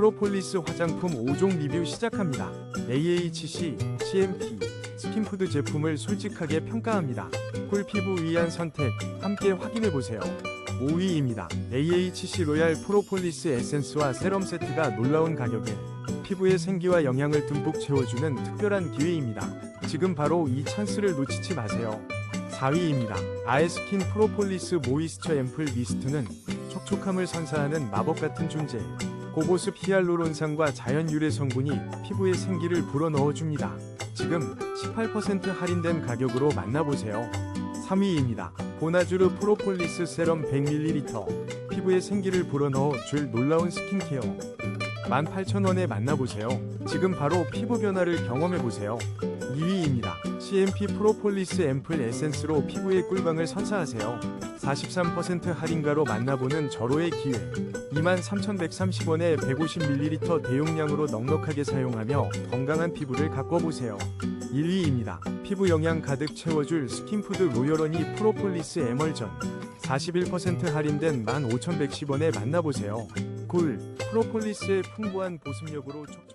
프로폴리스 화장품 5종 리뷰 시작합니다. AHC, CMP, 스킨푸드 제품을 솔직하게 평가합니다. 꿀피부 위한 선택 함께 확인해 보세요. 5위입니다. AHC 로얄 프로폴리스 에센스와 세럼 세트가 놀라운 가격에 피부의 생기와 영양을 듬뿍 채워주는 특별한 기회입니다. 지금 바로 이 찬스를 놓치지 마세요. 4위입니다. 아에스킨 프로폴리스 모이스처 앰플 미스트는 촉촉함을 선사하는 마법 같은 존재. 고보습 히알루론산과 자연 유래 성분이 피부에 생기를 불어넣어 줍니다. 지금 18% 할인된 가격으로 만나보세요. 3위입니다. 보나주르 프로폴리스 세럼 100ml. 피부에 생기를 불어넣어 줄 놀라운 스킨케어. 18,000원에 만나보세요. 지금 바로 피부 변화를 경험해보세요. 2위입니다. CMP 프로폴리스 앰플 에센스로 피부의 꿀광을 선사하세요. 43% 할인가로 만나보는 절호의 기회. 23,130원에 150ml 대용량으로 넉넉하게 사용하며 건강한 피부를 가꿔보세요. 1위입니다. 피부 영양 가득 채워줄 스킨푸드 로열원이 프로폴리스 에멀전. 41% 할인된 15,110원에 만나보세요. 꿀, 프로폴리스의 풍부한 보습력으로 촉